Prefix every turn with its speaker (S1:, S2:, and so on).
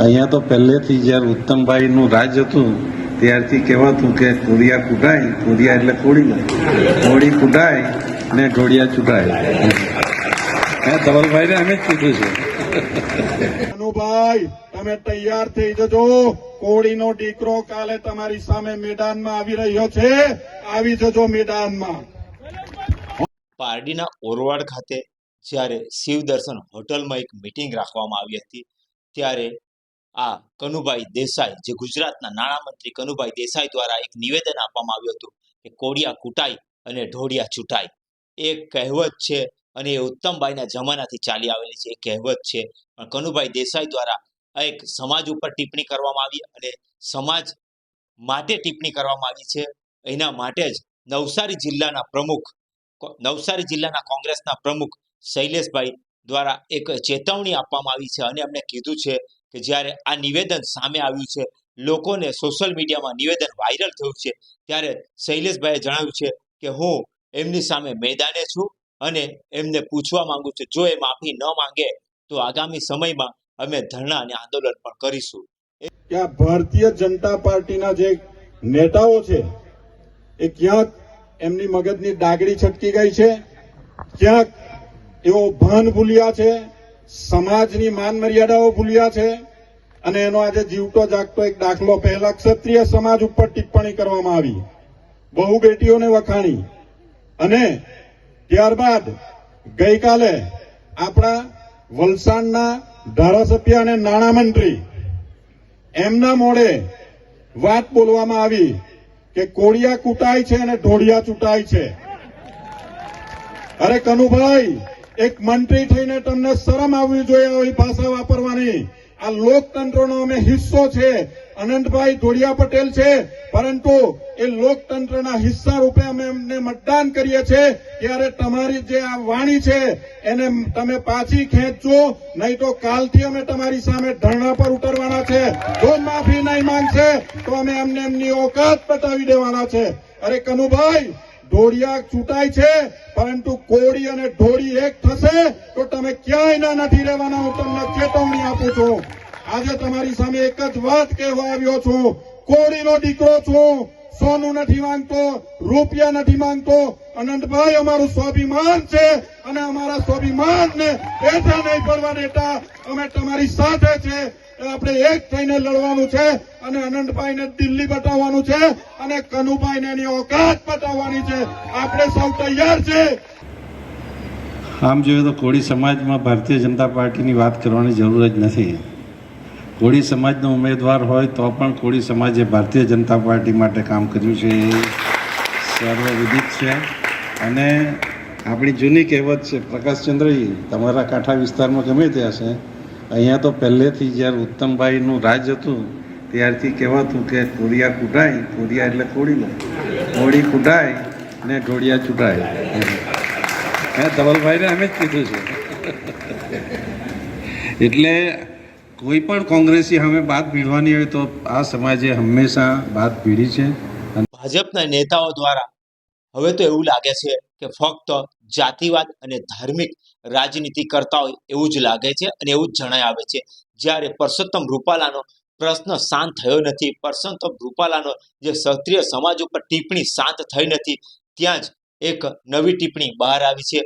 S1: અહીંયા તો પહેલેથી જ્યારે ઉત્તમભાઈનું રાજ હતું, ત્યારથી કહેવાતું કે કોરિયા કૂટાય કોરિયા એટલે કોળી કોડી કૂટાય ને ઢોળિયા ચૂંટાય મેં ધવલભાઈને અમે જ કીધું છે.
S2: અનુભાઈ, તમે તૈયાર થઈ જજો. કોળીનો દીકરો કાલે તમારી સામે મેદાનમાં આવી રહ્યો છે. આવી જજો મેદાનમાં.
S3: પારડીના ઓરવાડ ખાતે જ્યારે શિવ હોટલમાં એક મિટિંગ રાખવામાં આવી હતી, ત્યારે આ કનુભાઈ દેસાઈ, જે ગુજરાતના નાણામંત્રી કનુભાઈ દેસાઈ દ્વારા એક નિવેદન આપવામાં આવ્યું હતું કે કોડિયા કૂટાઈ અને ઢોળિયા ચૂંટાય એ કહેવત છે અને એ ઉત્તમભાઈના જમાનાથી ચાલી આવેલી છે, એ કહેવત છે. પણ કનુભાઈ દેસાઈ દ્વારા એક સમાજ ઉપર ટિપ્પણી કરવામાં આવી અને સમાજ માટે ટિપ્પણી કરવામાં આવી છે. એના માટે જ નવસારી જિલ્લાના પ્રમુખ નવસારી જિલ્લાના કોંગ્રેસના પ્રમુખ શૈલેષભાઈ દ્વારા એક ચેતવણી આપવામાં આવી છે અને એમણે કીધું છે કે જ્યારે આ નિવેદન સામે આવ્યું છે, લોકોને સોશિયલ મીડિયામાં નિવેદન વાયરલ થયું છે, ત્યારે શૈલેષભાઈએ જણાવ્યું છે કે હું એમની સામે મેદાને છું અને એમને પૂછવા માંગુ છું, જો એ માફી ન માંગે તો આગામી સમયમાં અમે ધરણા અને આંદોલન પણ કરીશું.
S2: ભારતીય જનતા પાર્ટીના જે નેતાઓ છે, એ ક્યાંક એમની મગજની ડાગડી છટકી ગઈ છે. ક્યાંક એઓ ભાન ભૂલ્યા છે, સમાજની માન મર્યાદાઓ ભૂલ્યા છે અને એનો આજે જીવતો જાગતો એક દાખલો પહેલા ક્ષત્રિય સમાજ ઉપર ટિપ્પણી કરવામાં આવી. બહુ બેટીઓને વખાણી. અને ત્યારબાદ ગઈકાલે આપણા વલસાડના ધારાસભ્ય અને નાણામંત્રી એમના મોડે વાત બોલવામાં આવી. કે કોળિયા કૂટાય છે અને ઢોળિયા ચૂંટાય છે. અરે કનુભાઈ, એક મંત્રી થઈને તમને શરમ આવવી જોઈએ, આવી ભાષા વાપરવાની. આ લોકતંત્રનો અમે હિસ્સો છે. અનંતભાઈ ધોળિયા પટેલ છે. પરંતુ એ લોકતંત્રના હિસ્સા રૂપે અમે એમને મતદાન કરીએ છીએ. ત્યારે તમારી જે આ વાણી છે, એને તમે પાછી ખેંચજો. નહીં તો કાલથી અમે તમારી સામે ધરણા પર ઉતરવાના છે. જો માફી નહીં માંગશે, તો અમે એમને એમની ઓકાત બતાવી દેવાના છે. અરે કનુભાઈ ઢોળિયા ચૂંટાય છે, પરંતુ કોળી અને ઢોળી એક થશે, તો તમે ક્યાંય ના નથી રહેવાના. હું તમને ચેતવણી આપું છું. આજે તમારી સામે એક જ વાત કહેવા આવ્યો છું. કોળીનો દીકરો છું. સોનું નથી માંગતો, રૂપિયા નથી માંગતો. અનંતભાઈ અમારું સ્વાભિમાન છે અને અમારા સ્વાભિમાનને બેઠા નહીં પડવા દેતા અમે તમારી સાથે છે. આપણે એક થઈને લડવાનું છે અને અનંતભાઈને દિલ્હી બતાવવાનું છે અને કનુભાઈને એની ઓકાત બતાવવાની છે. આપણે સૌ તૈયાર છે.
S1: આમ જોઈએ તો કોળી સમાજમાં ભારતીય જનતા પાર્ટીની વાત કરવાની જરૂર જ નથી. કોળી સમાજનો ઉમેદવાર હોય તો પણ કોળી સમાજે ભારતીય જનતા પાર્ટી માટે કામ કર્યું છે. એ સર્વવિદિત છે. અને આપણી જૂની કહેવત છે પ્રકાશચંદ્રજી તમારા કાંઠા વિસ્તારમાં ગમે તે હશે અહીંયા તો પહેલેથી જ્યારે ઉત્તમભાઈનું રાજ હતું, ત્યારથી કહેવાતું કે કોરિયા કૂટાય કોરિયા એટલે કોળી કોળી કૂટાય ને ઢોળિયા ચૂંટાય. મેં ધવલભાઈને અમે જ કીધું છે. એટલે કોઈ પણ કોંગ્રેસી હવે બાદ ભીડવાની હોય તો આ સમાજે હંમેશા બાદ ભીડી છે.
S3: ભાજપના નેતાઓ દ્વારા હવે તો એવું લાગે છે કે ફક્ત જાતિવાદ અને ધાર્મિક રાજનીતિ કરતા હોય એવું જ લાગે છે અને એવું જ જણાય આવે છે. જ્યારે પરસોત્તમ રૂપાલાનો પ્રશ્ન શાંત થયો નથી, પરસોત્તમ રૂપાલાનો જે ક્ષત્રિય સમાજ ઉપર ટિપ્પણી શાંત થઈ નથી, ત્યાં જ એક નવી ટિપ્પણી બહાર આવી છે.